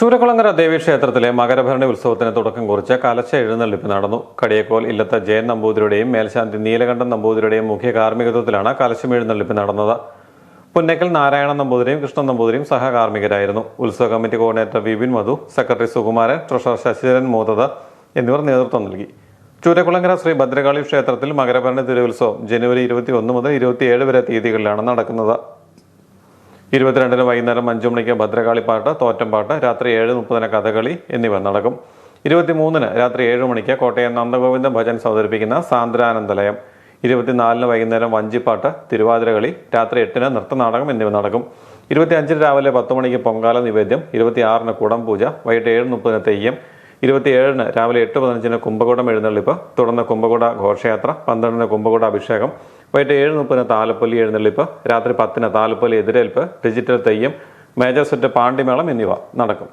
ചൂരക്കുളങ്ങര ദേവീക്ഷേത്രത്തിലെ മകരഭരണി ഉത്സവത്തിന് തുടക്കം കുറിച്ച് കലശ എഴുന്നള്ളിപ്പ് നടന്നു. കടിയക്കോൽ ഇല്ലത്ത ജയൻ നമ്പൂതിരിയുടെയും മേൽശാന്തി നീലകണ്ഠൻ നമ്പൂതിരിയുടെയും മുഖ്യ കാർമ്മികത്വത്തിലാണ് കലശം എഴുന്നള്ളിപ്പ് നടന്നത്. പുന്നക്കൽ നാരായണ നമ്പൂതിരിയും കൃഷ്ണൻ നമ്പൂതിരിയും സഹകാർമ്മികരായിരുന്നു. ഉത്സവ committee coordinator Vipin Madhu secretary Sukumaran treasurer Sasidharan Modath എന്നിവർ നേതൃത്വം നൽകി. ചൂരക്കുളങ്ങര ശ്രീ ഭദ്രകാളി ക്ഷേത്രത്തിൽ മകരഭരണി തിരുവുത്സവം ജനുവരി ഇരുപത്തി ഒന്ന് മുതൽ ഇരുപത്തിയേഴ് വരെ തീയതികളിലാണ് നടക്കുന്നത്. ഇരുപത്തിരണ്ടിന് വൈകുന്നേരം അഞ്ചു മണിക്ക് ഭദ്രകാളിപ്പാട്ട് തോറ്റംപാട്ട് രാത്രി ഏഴ് മുപ്പതിന് കഥകളി എന്നിവ നടക്കും. ഇരുപത്തിമൂന്നിന് രാത്രി ഏഴ് മണിക്ക് കോട്ടയം നന്ദഗോവിന്ദ ഭജൻ അവതരിപ്പിക്കുന്ന സാന്ദ്രാനന്ദലയം. ഇരുപത്തിനാലിന് വൈകുന്നേരം വഞ്ചിപ്പാട്ട് തിരുവാതിരകളി രാത്രി എട്ടിന് നൃത്തനാടകം എന്നിവ നടക്കും. ഇരുപത്തിയഞ്ചിന് രാവിലെ പത്ത് മണിക്ക് പൊങ്കാല നിവേദ്യം ഇരുപത്തിയാറിന് കുടം പൂജ വൈകിട്ട് ഏഴ് മുപ്പതിന് തെയ്യം ഇരുപത്തിയേഴിന് രാവിലെ എട്ട് പതിനഞ്ചിന് കുംഭകുടം എഴുന്നള്ളിപ്പ് തുടർന്ന് കുംഭകുട ഘോഷയാത്ര പന്ത്രണ്ടിന് കുംഭകുട അഭിഷേകം വൈകിട്ട് ഏഴ് മുപ്പതിന് താലപ്പൊലി എഴുന്നള്ളിപ്പ് രാത്രി പത്തിന് താലപ്പൊലി എതിരേൽപ്പ് digital theyyam major set Pandimelam എന്നിവ നടക്കും.